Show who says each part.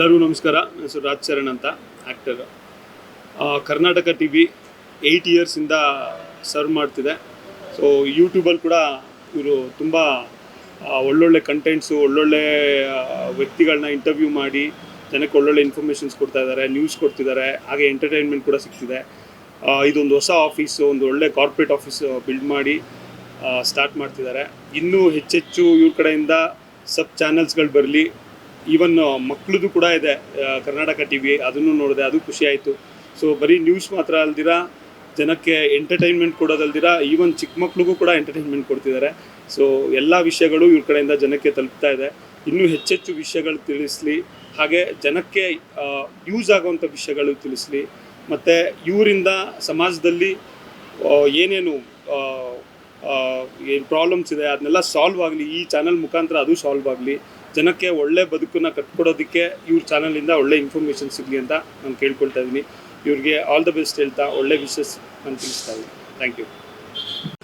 Speaker 1: ಎಲ್ಲರಿಗೂ ನಮಸ್ಕಾರ. ನನ್ನ ಹೆಸರು ರಾಜ್ ಚರಣ್ ಅಂತ actor Karnataka T V eight ಇಯರ್ಸಿಂದ serve ಮಾಡ್ತಿದೆ. ಸೊ ಯೂಟ್ಯೂಬಲ್ಲಿ ಕೂಡ ಇವರು ತುಂಬ ಒಳ್ಳೊಳ್ಳೆ ಕಂಟೆಂಟ್ಸು ಒಳ್ಳೊಳ್ಳೆ ವ್ಯಕ್ತಿಗಳನ್ನ ಇಂಟರ್ವ್ಯೂ ಮಾಡಿ, ಜನಕ್ಕೆ ಒಳ್ಳೊಳ್ಳೆ ಇನ್ಫಾರ್ಮೇಷನ್ಸ್ ಕೊಡ್ತಾ ಇದ್ದಾರೆ ನ್ಯೂಸ್ ಕೊಡ್ತಿದ್ದಾರೆ, ಹಾಗೆ ಎಂಟರ್ಟೈನ್ಮೆಂಟ್ ಕೂಡ ಸಿಗ್ತಿದೆ. ಇದೊಂದು ಹೊಸ ಆಫೀಸು ಒಂದು ಒಳ್ಳೆ ಕಾರ್ಪೊರೇಟ್ ಆಫೀಸ್ ಬಿಲ್ಡ್ ಮಾಡಿ ಸ್ಟಾರ್ಟ್ ಮಾಡ್ತಿದ್ದಾರೆ. ಇನ್ನೂ ಹೆಚ್ಚೆಚ್ಚು ಇವ್ರ ಕಡೆಯಿಂದ ಸಬ್ ಚಾನಲ್ಸ್ಗಳು ಬರಲಿ ಈವನ್ ಮಕ್ಕಳದು ಕೂಡ ಇದೆ ಕರ್ನಾಟಕ ಟಿ ವಿ ಅದನ್ನು ನೋಡಿದೆ, ಅದು ಖುಷಿ ಆಯಿತು. ಸೊ ಬರೀ ನ್ಯೂಸ್ ಮಾತ್ರ ಅಲ್ದಿರ, ಜನಕ್ಕೆ ಎಂಟರ್ಟೈನ್ಮೆಂಟ್ ಕೊಡೋದಲ್ದಿರ ಈವನ್ ಚಿಕ್ಕ ಮಕ್ಳಿಗೂ ಕೂಡ ಎಂಟರ್ಟೈನ್ಮೆಂಟ್ ಕೊಡ್ತಿದ್ದಾರೆ. ಸೊ ಎಲ್ಲ ವಿಷಯಗಳು ಇವ್ರ ಕಡೆಯಿಂದ ಜನಕ್ಕೆ ತಲುಪ್ತಾ ಇದೆ. ಇನ್ನೂ ಹೆಚ್ಚೆಚ್ಚು ವಿಷಯಗಳು ತಿಳಿಸ್ಲಿ. ಹಾಗೆ ಜನಕ್ಕೆ ಯೂಸ್ ಆಗುವಂಥ ವಿಷಯಗಳು ತಿಳಿಸ್ಲಿ. ಮತ್ತು ಇವರಿಂದ ಸಮಾಜದಲ್ಲಿ ಏನೇನು ಏನು ಪ್ರಾಬ್ಲಮ್ಸ್ ಇದೆ ಅದನ್ನೆಲ್ಲ ಸಾಲ್ವ್ ಆಗಲಿ, ಈ ಚಾನಲ್ ಮುಖಾಂತರ ಅದು ಸಾಲ್ವ್ ಆಗಲಿ. ಜನಕ್ಕೆ ಒಳ್ಳೆ ಬದುಕನ್ನು ಕಟ್ಕೊಡೋದಕ್ಕೆ ಇವ್ರ ಚಾನಲಿಂದ ಒಳ್ಳೆ ಇನ್ಫಾರ್ಮೇಷನ್ ಸಿಗಲಿ ಅಂತ ನಾನು ಕೇಳ್ಕೊಳ್ತಾ ಇದ್ದೀನಿ. ಇವ್ರಿಗೆ ಆಲ್ ದ ಬೆಸ್ಟ್ ಹೇಳ್ತಾ ಒಳ್ಳೆ ವಿಶಸ್ ನಾನು ತಿಳಿಸ್ತಾ ಇದ್ದೀನಿ. Thank you